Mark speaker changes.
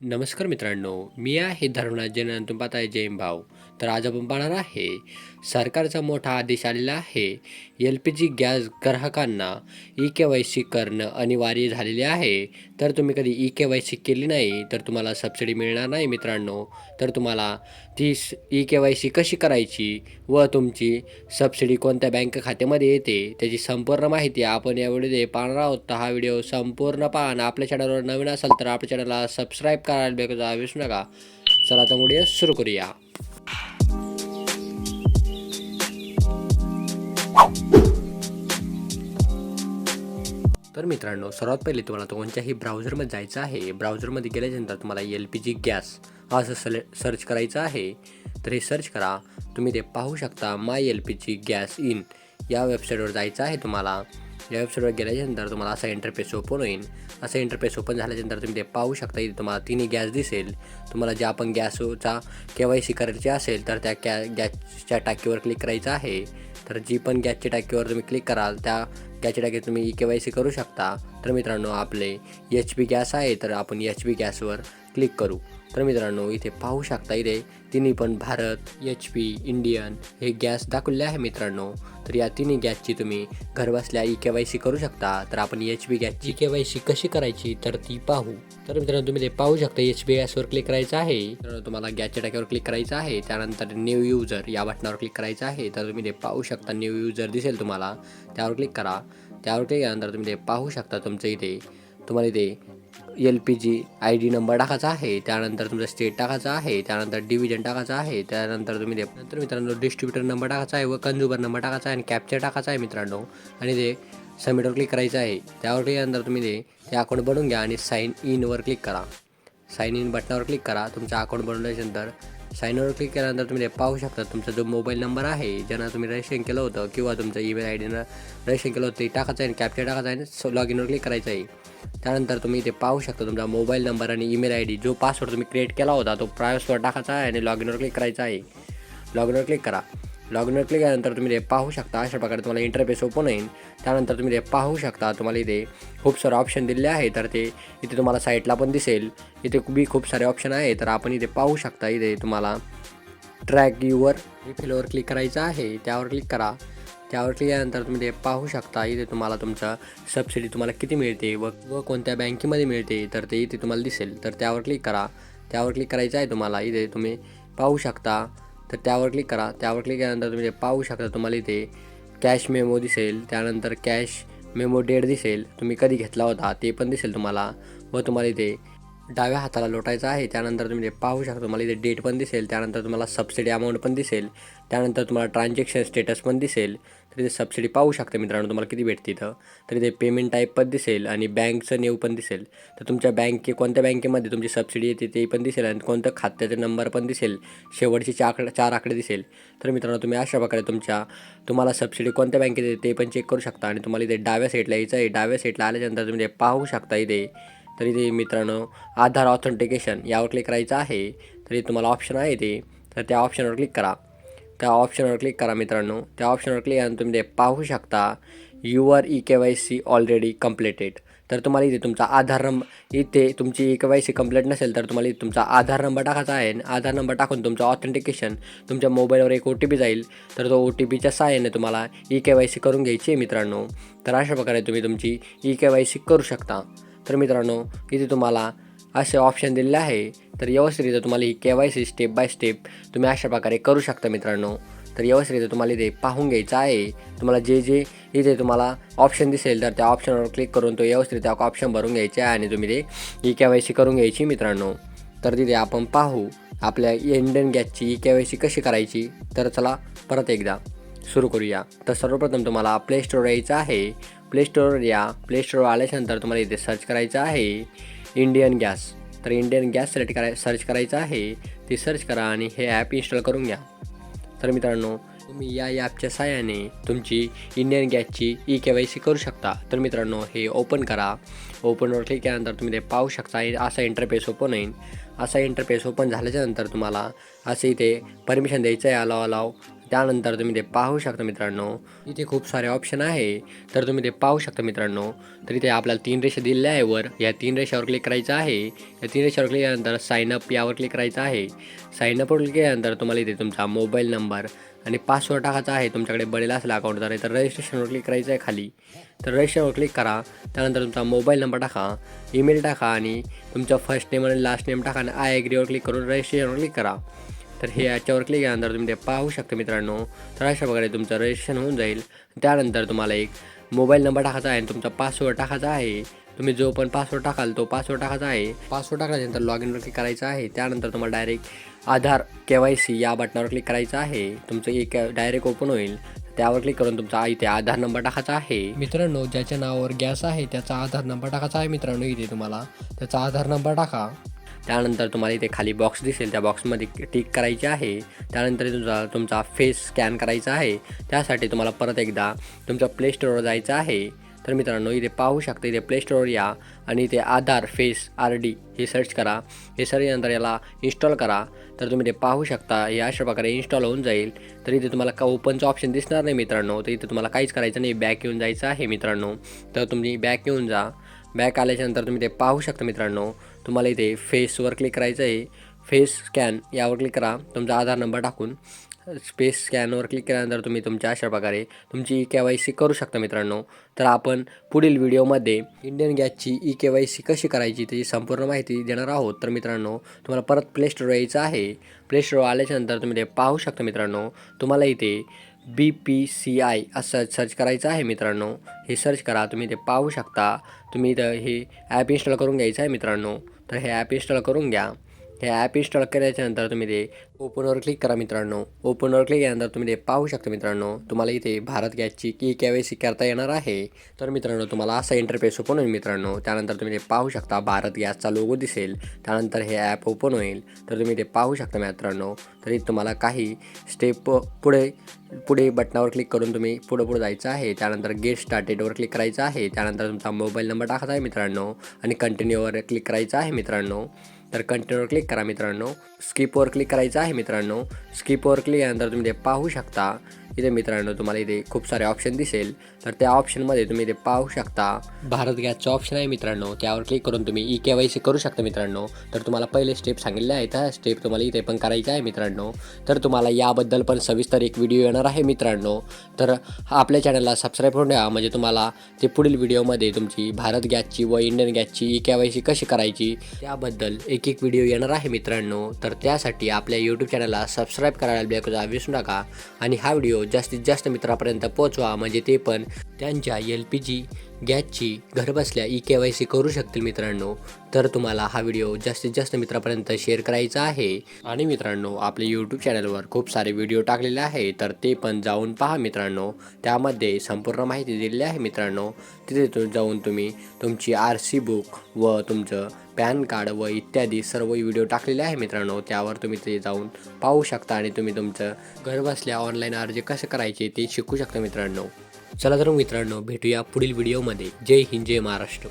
Speaker 1: नमस्कार मित्रांनो मी आहे धर्मनाथ जैन तुम्ही पाहताय जैन भाऊ. तर आज आपण पाहणार आहे सरकारचा मोठा आदेश आलेला आहे एल पी जी गॅस ग्राहकांना ई के वाय सी करणं अनिवार्य झालेले आहे. तर तुम्ही कधी ई के वाय सी केली नाही तर तुम्हाला सबसिडी मिळणार नाही मित्रांनो. तर तुम्हाला ती ई के वाय सी कशी करायची व तुमची सबसिडी कोणत्या बँक खात्यामध्ये येते त्याची संपूर्ण माहिती आपण या व्हिडिओ पाहणार आहोत. तर हा व्हिडिओ संपूर्ण पाहा आपल्या चॅनलवर नवीन असाल तर आपल्या चॅनलला सबस्क्राईब करायला बेगा विसरू नका. चला तर व्हिडिओ सुरू करूया. तर मित्रांनो सर्वात पहिले तुम्हाला तो कोणत्याही ब्राउझरमध्ये जायचं आहे ब्राउझरमध्ये गेल्याच्यानंतर तुम्हाला एल पी जी गॅस असं सले सर्च करायचं आहे. तर हे सर्च करा. तुम्ही ते पाहू शकता my L P G gas in या वेबसाईटवर जायचं आहे तुम्हाला. या वेबसाईटवर गेल्याच्यानंतर तुम्हाला असा इंटरफेस ओपन होईल. असं इंटरफेस ओपन झाल्याच्यानंतर तुम्ही ते पाहू शकता. इथे तुम्हाला तिन्ही गॅस दिसेल. तुम्हाला जे आपण गॅसचा के वाय सी करायची असेल तर त्या कॅ गॅसच्या टाकीवर क्लिक करायचं आहे. तर जी पण गॅसच्या टाकीवर तुम्ही क्लिक कराल त्या गॅसच्या टाकीत तुम्ही ई के वाय सी करू शकता. तर मित्रांनो आपले एच पी गॅस आहे तर आपण एच पी गॅसवर क्लिक करू. तर मित्रांनो इथे पाहू शकता इथे तिन्ही पण भारत एच पी इंडियन हे गॅस दाखवले आहे मित्रांनो. तर या तिन्ही गॅसची तुम्ही घरबसल्या ई के वाय सी करू शकता. तर आपण एच पी गॅसची के वाय सी कशी करायची तर ती पाहू. तर मित्रांनो तुम्ही ते पाहू शकता एच पी गॅसवर क्लिक करायचं आहे. तर तुम्हाला गॅसच्या टाक्यावर क्लिक करायचं आहे. त्यानंतर न्यू युजर या बटनावर क्लिक करायचं आहे. तर तुम्ही ते पाहू शकता न्यू युजर दिसेल तुम्हाला. त्यावर क्लिक करा. त्यावर क्लिक केल्यानंतर तुम्ही ते पाहू शकता तुमचं इथे. तुम्हाला इथे L P G I D number टाकायचा आहे त्यानंतर तुमचा स्टेट टाकायचा आहे त्यानंतर डिव्हिजन टाकायचा आहे त्यानंतर तुम्ही ते नंतर मित्रांनो डिस्ट्रीब्युटर नंबर टाकायचा आहे व कन्झ्युमर नंबर टाकायचा आहे आणि कॅप्चर टाकायचा आहे मित्रांनो. आणि ते सबमिटवर क्लिक करायचं आहे. त्यावर क्लिक केल्यानंतर तुम्ही ते ते अकाउंट बनवून घ्या आणि साईन इनवर क्लिक करा. साईन इन बटनावर क्लिक करा. तुमचं अकाउंट बनवल्यानंतर साईनवर क्लिक केल्यानंतर तुम्ही ते पाहू शकता तुमचा जो मोबाईल नंबर आहे ज्यांना तुम्ही रजिस्ट्रेशन केलं होतं किंवा तुमचं ईमेल आय डीनं रजिस्ट्रेशन केलं होतं ते टाकायचं आहे आणि कॅप्चर टाकायचं आहे आणि लॉग इनवर क्लिक करायचं आहे. त्यानंतर तुम्ही इथे पाहू शकता तुमचा मोबाईल नंबर आणि ईमेल आय डी. जो पासवर्ड तुम्ही क्रिएट केला होता तो प्रायव्हसवर टाकायचा आहे आणि लॉग इनवर क्लिक करायचा आहे. लॉग इनवर क्लिक करा. लॉग इनवर क्लिक केल्यानंतर तुम्ही ते पाहू शकता अशा प्रकारे तुम्हाला इंटरफेस ओपन होईल. त्यानंतर तुम्ही ते पाहू शकता तुम्हाला इथे खूप सारे ऑप्शन दिलेले आहे तर ते इथे तुम्हाला साईटला पण दिसेल. इथे बी खूप सारे ऑप्शन आहे तर आपण इथे पाहू शकता इथे तुम्हाला ट्रॅक युवर रिफिलवर क्लिक करायचं आहे. त्यावर क्लिक करा. त्यावर क्लिक केल्यानंतर तुम्ही ते पाहू शकता. इथे तुम्हाला तुमचा सबसिडी तुम्हाला किती मिळते व व कोणत्या बँकेमध्ये मिळते तर ते इथे तुम्हाला दिसेल. तर त्यावर क्लिक करा. त्यावर क्लिक करायचं आहे तुम्हाला. इथे तुम्ही पाहू शकता. तर त्यावर क्लिक करा. त्यावर क्लिक केल्यानंतर तुम्ही ते पाहू शकता. तुम्हाला इथे कॅश मेमो दिसेल. त्यानंतर कॅश मेमो डेट दिसेल. तुम्ही कधी घेतला होता ते पण दिसेल तुम्हाला. व तुम्हाला इथे डाव्या हाताला लोटायचं आहे. त्यानंतर तुम्ही ते पाहू शकता तुम्हाला इथे डेट पण दिसेल. त्यानंतर तुम्हाला सबसिडी अमाऊंट पण दिसेल. त्यानंतर तुम्हाला ट्रान्झॅक्शन स्टेटस पण दिसेल. तर इथे सबसिडी पाहू शकता मित्रांनो तुम्हाला किती भेटते इथं. तर इथे पेमेंट टाईप पण दिसेल आणि बँकचं नेव पण दिसेल. तर तुमच्या बँके कोणत्या बँकेमध्ये तुमची सबसिडी येते ते पण दिसेल आणि कोणत्या खात्याचे नंबर पण दिसेल. शेवटचे चार आकडे चार आकडे दिसेल. तर मित्रांनो तुम्ही अशा प्रकारे तुमच्या तुम्हाला सबसिडी कोणत्या बँकेत येते ते पण चेक करू शकता आणि तुम्हाला इथे डाव्या साईडला यायचं आहे. डाव्या साईडला आल्यानंतर तुम्ही ते पाहू शकता इथे. तर इथे मित्रांनो आधार ऑथेंटिकेशन यावर क्लिक करायचं आहे. तर इथे तुम्हाला ऑप्शन आहे ते. तर त्या ऑप्शनवर क्लिक करा. त्या ऑप्शनवर क्लिक करा मित्रांनो. त्या ऑप्शनवर क्लिक करून तुम्ही ते पाहू शकता your E K Y C already completed तर तुम्हाला इथे तुमचा आधार नंबर इथे तुमची E K Y C complete नसेल तर तुम्हाला इथे तुमचा आधार नंबर टाकायचा आहे. आणि आधार नंबर टाकून तुमचं ऑथेंटिकेशन तुमच्या मोबाईलवर एक ओ टी पी जाईल. तर तो ओ टी पीच्या सहाय्याने तुम्हाला ई के वाय सी करून घ्यायची आहे मित्रांनो. तर अशा प्रकारे तुम्ही तुमची ई के वाय सी करू शकता. तर मित्रांनो इथे तुम्हाला असे ऑप्शन दिलेले आहे. तर व्यवस्थितरित्या तुम्हाला ही K Y C step by step तुम्ही अशा प्रकारे करू शकता मित्रांनो. तर व्यवस्थितरित्या तुम्हाला इथे पाहून घ्यायचं आहे. तुम्हाला जे जे इथे तुम्हाला ऑप्शन दिसेल तर त्या ऑप्शनवर क्लिक करून तो व्यवस्थितरित्या ऑप्शन भरून घ्यायचे आहे आणि तुम्ही ते ई के वाय सी करून घ्यायची मित्रांनो. तर तिथे आपण पाहू आपल्या इंडियन गॅसची ई के वाय सी कशी करायची? तर चला परत एकदा सुरू करूया. तर सर्वप्रथम तुम्हाला प्ले स्टोर यायचं आहे. प्ले या प्ले आल्याच्यानंतर तुम्हाला इथे सर्च करायचं आहे. इंडियन गॅस तर इंडियन गॅस सिलेक्ट कराय सर्च करायचं आहे. ते सर्च करा आणि हे ॲप इन्स्टॉल करून घ्या. तर मित्रांनो तुम्ही या ॲपच्या सहाय्याने तुमची इंडियन गॅसची ई के वाय सी करू शकता. तर मित्रांनो हे ओपन करा. ओपनवर क्लिक केल्यानंतर तुम्ही ते पाहू शकता. असा इंटरफेस ओपन होईल. असा इंटरफेस ओपन झाल्याच्यानंतर तुम्हाला असं इथे परमिशन द्यायचं आहे अलाव अलाव त्यानंतर तुम्ही ते पाहू शकता मित्रांनो. इथे खूप सारे ऑप्शन आहे. तर तुम्ही ते पाहू शकता मित्रांनो. तर इथे आपल्याला तीन रेषा दिलेल्या आहे वर. या तीन रेषावर क्लिक करायचं आहे. या तीन रेषावर क्लिक केल्यानंतर साईन अप यावर क्लिक करायचं आहे. साईन अपवर क्लिक केल्यानंतर तुम्हाला इथे तुमचा मोबाईल नंबर आणि पासवर्ड टाकायचा आहे. तुमच्याकडे बनेल असेल अकाउंट तर तर रजिस्ट्रेशनवर क्लिक करायचं आहे खाली. तर रजिस्ट्रेशनवर क्लिक करा. त्यानंतर तुमचा मोबाईल नंबर टाका. ईमेल टाका आणि तुमचा फर्स्ट नेम आणि लास्ट नेम टाका आणि आय एग्रीवर क्लिक करून रजिस्ट्रेशनवर क्लिक करा. तर हे याच्यावर क्लिक केल्यानंतर तुम्ही ते पाहू शकता मित्रांनो. तर अशा प्रकारे तुमचं रजिस्ट्रेशन होऊन जाईल. त्यानंतर तुम्हाला एक मोबाईल नंबर टाकायचा आहे. आणि तुमचा पासवर्ड टाकायचा आहे. तुम्ही जो पण पासवर्ड टाकाल तो पासवर्ड टाकायचा आहे. पासवर्ड टाकल्यानंतर लॉग इनवर क्लिक करायचं आहे. त्यानंतर तुम्हाला direct Aadhaar K Y C या बटनावर क्लिक करायचं आहे. तुमचं एक डायरेक्ट ओपन होईल. त्यावर क्लिक करून तुमचा इथे आधार नंबर टाकायचा आहे. मित्रांनो ज्याच्या नावावर गॅस आहे त्याचा आधार नंबर टाकायचा आहे मित्रांनो इथे तुम्हाला. त्याचा आधार नंबर टाका. त्यानंतर तुम्हाला इथे खाली बॉक्स दिसेल. त्या बॉक्समध्ये टिक करायची आहे. त्यानंतर तुमचा तुमचा फेस स्कॅन करायचा आहे. त्यासाठी तुम्हाला परत एकदा तुमच्या प्ले स्टोअरवर जायचं आहे. तर मित्रांनो इथे पाहू शकता इथे प्ले स्टोअरवर या आणि इथे आधार फेस आर डी हे सर्च करा. हे सर्चनंतर याला इन्स्टॉल करा. तर तुम्ही ते पाहू शकता हे अशा प्रकारे इन्स्टॉल होऊन जाईल. तर इथे तुम्हाला का ओपनचं ऑप्शन दिसणार नाही मित्रांनो. तर इथे तुम्हाला काहीच करायचं नाही. बॅक येऊन जायचं आहे मित्रांनो. तर तुम्ही बॅक येऊन जा. बॅक आल्याच्यानंतर तुम्ही ते पाहू शकता मित्रांनो. तुम्हाला इथे फेसवर क्लिक करायचं आहे. फेस स्कॅन यावर क्लिक करा. तुमचा आधार नंबर टाकून स्पेस स्कॅनवर क्लिक केल्यानंतर तुम्ही तुमच्या अशा प्रकारे तुमची ई के वाय सी करू शकता मित्रांनो. तर आपण पुढील व्हिडिओमध्ये इंडियन गॅसची ई के वाय सी कशी करायची त्याची संपूर्ण माहिती देणार आहोत. तर मित्रांनो तुम्हाला परत प्ले स्टोर यायचं आहे. प्ले स्टोर आल्याच्यानंतर तुम्ही ते पाहू शकता मित्रांनो. तुम्हाला इथे बी पी सी आय असं सर्च करायचं आहे मित्रांनो. हे सर्च करा. तुम्ही ते पाहू शकता. तुम्ही इथं हे ॲप इन्स्टॉल करून घ्यायचं आहे मित्रांनो. तर हे ॲप इन्स्टॉल करून घ्या. हे ॲप इन्स्टॉल केल्याच्यानंतर तुम्ही ते ओपनवर क्लिक करा मित्रांनो. ओपनवर क्लिक केल्यानंतर तुम्ही ते पाहू शकता मित्रांनो. तुम्हाला इथे भारत गॅसची की के वाय सी करता येणार आहे. तर मित्रांनो तुम्हाला असा इंटरफेस ओपन होईल मित्रांनो. त्यानंतर तुम्ही ते पाहू शकता भारत गॅसचा लोगो दिसेल. त्यानंतर हे ॲप ओपन होईल. तर तुम्ही ते पाहू शकता मित्रांनो. तरी तुम्हाला काही स्टेप पुढे पुढे बटनावर क्लिक करून तुम्ही पुढं पुढं जायचं आहे. त्यानंतर गेट स्टार्टेडवर क्लिक करायचं आहे. त्यानंतर तुमचा मोबाईल नंबर टाकायचा आहे मित्रांनो. आणि कंटिन्यूवर क्लिक करायचं आहे मित्रांनो. तर कंटिन्यूवर क्लिक करा मित्रांनो. स्किपवर क्लिक करायचं आहे मित्रांनो. स्किपवर क्लिक केल्यानंतर तुम्ही ते पाहू शकता. इथे मित्रांनो तुम्हाला इथे खूप सारे ऑप्शन दिसेल. तर त्या ऑप्शनमध्ये तुम्ही ते पाहू शकता. भारत गॅसचं ऑप्शन आहे मित्रांनो. त्यावर क्लिक करून तुम्ही ई के वाय सी करू शकता मित्रांनो. तर तुम्हाला पहिले स्टेप सांगितले आहेत त्या स्टेप तुम्हाला इथे पण करायचे आहे मित्रांनो. तर तुम्हाला याबद्दल पण सविस्तर एक व्हिडिओ येणार आहे मित्रांनो. तर आपल्या चॅनलला सबस्क्राईब करून द्या म्हणजे तुम्हाला ते पुढील व्हिडिओमध्ये तुमची भारत गॅसची व इंडियन गॅसची ई के वाय सी कशी करायची त्याबद्दल एक एक व्हिडिओ येणार आहे मित्रांनो. तर त्यासाठी आपल्या यूट्यूब चॅनलला सबस्क्राईब करायला बिलकुल विसरू नका. आणि हा व्हिडिओ जास्तीत जास्त मित्रापर्यंत पोहोचवा. म्हणजे ते पण त्यांच्या एल पी जी गॅसची घरबसल्या ई के वाय सी करू शकतील मित्रांनो. तर तुम्हाला हा व्हिडिओ जास्तीत जास्त मित्रापर्यंत शेअर करायचा आहे. आणि मित्रांनो आपल्या यूट्यूब चॅनलवर खूप सारे व्हिडिओ टाकलेले आहे. तर ते पण जाऊन पहा मित्रांनो. त्यामध्ये संपूर्ण माहिती दिलेली आहे मित्रांनो. तिथे तु- जाऊन तुम्ही तुमची आर सी बुक व तुमचं पॅन कार्ड व इत्यादी सर्व व्हिडिओ टाकलेले आहे मित्रांनो. त्यावर तुम्ही ते जाऊन पाहू शकता आणि तुम्ही तुमचं घरबसल्या ऑनलाईन अर्ज कसे करायचे ते शिकू शकता मित्रांनो. चला तर मित्रांनो भेटूया पुढील व्हिडिओमध्ये. जय हिंद जय महाराष्ट्र.